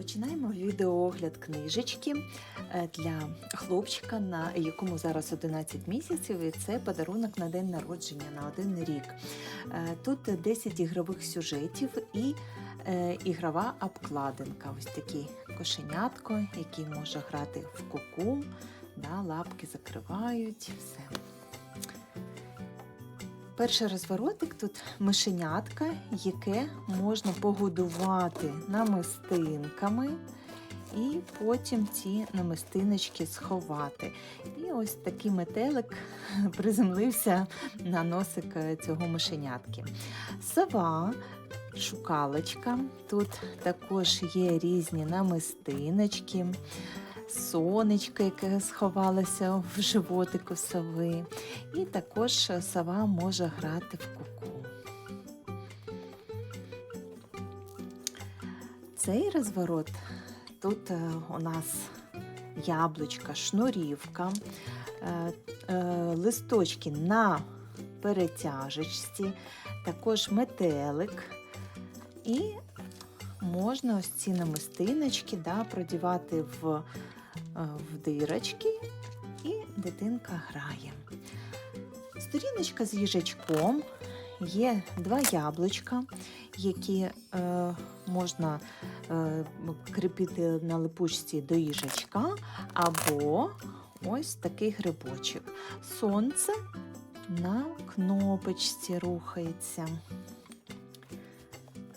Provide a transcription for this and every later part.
Починаємо відеоогляд книжечки е, для хлопчика, на якому зараз 11 місяців, і це подарунок на день народження на один рік. Е, Тут 10 ігрових сюжетів і е, ігрова обкладинка. Ось такий кошенятко, який може грати в куку, да, лапки закривають, все. Перший розворотик тут мишенятка, яке можна погодувати намистинками, і потім ці намистиночки сховати. І ось такий метелик приземлився на носик е, цього мишенятки. Сова, шукалочка. Тут також є різні намистиночки, сонечко, яке сховалося в животику сови. І також сова може грати в куку. Цей розворот тут е, у нас яблучка, шнурівка, е, е, листочки на перетяжечці, також метелик. І можна ось ці намистиночки да, продівати в, в дирочки, і дитинка грає. Сторіночка з їжачком, є два яблучка, які е, можна е, кріпити на липучці до їжачка, або ось такий грибочок. Сонце на кнопочці рухається.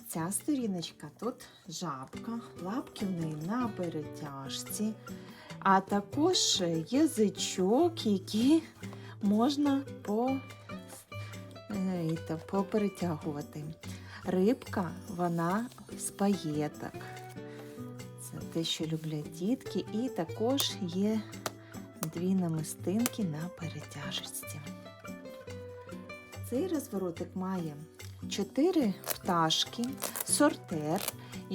Ця сторіночка тут жабка, лапки в неї на перетяжці, а також язичок, який можна по, е, поперетягувати. Рибка, вона з паєток. Це те, що люблять дітки, і також є дві намистинки на перетяжечці. Цей розворотик має чотири пташки, сортер,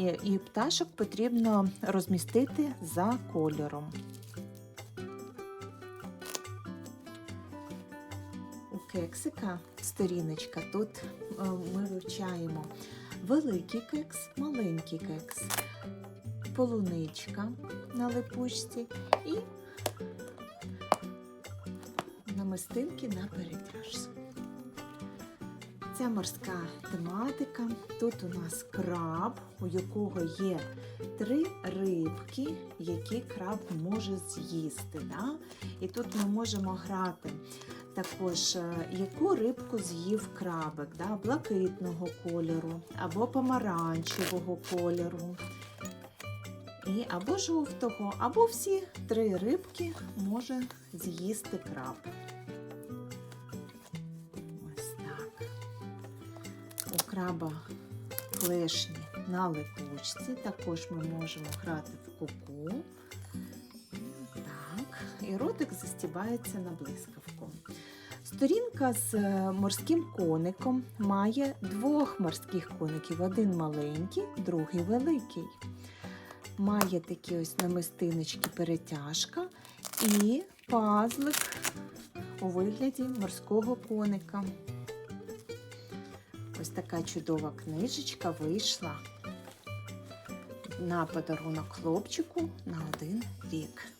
і, пташок потрібно розмістити за кольором. У кексика сторіночка тут е, ми вивчаємо великий кекс, маленький кекс, полуничка на липучці і намистинки на перетяжці. Це морська тематика. Тут у нас краб, у якого є три рибки, які краб може з'їсти. Да? І тут ми можемо грати також, е, яку рибку з'їв крабик, да? блакитного кольору або помаранчевого кольору. І або жовтого, або всі три рибки може з'їсти краб. Краба клешні на липучці. Також ми можемо грати в куку. Так. І ротик застібається на блискавку. Сторінка з е, морським коником має двох морських коників: один маленький, другий великий. Має такі ось намистиночки перетяжка і пазлик у вигляді морського коника. Ось така чудова книжечка вийшла на подарунок хлопчику на один рік.